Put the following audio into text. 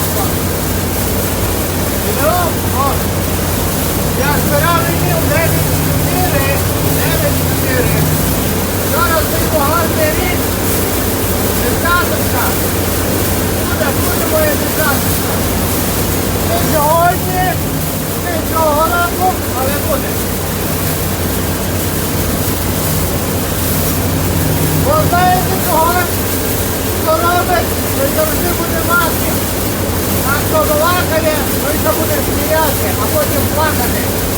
Опа. Опа. Я збирав рівнів 9,4. 9,4. Зараз ти поганий рік. Десяточка. Буде, буде моя десяточка. Не сьогодні, не цього ранку, але буде. Бо знаєте чого? Хто робить, не завжди буде маски. 第二天他过去换了呢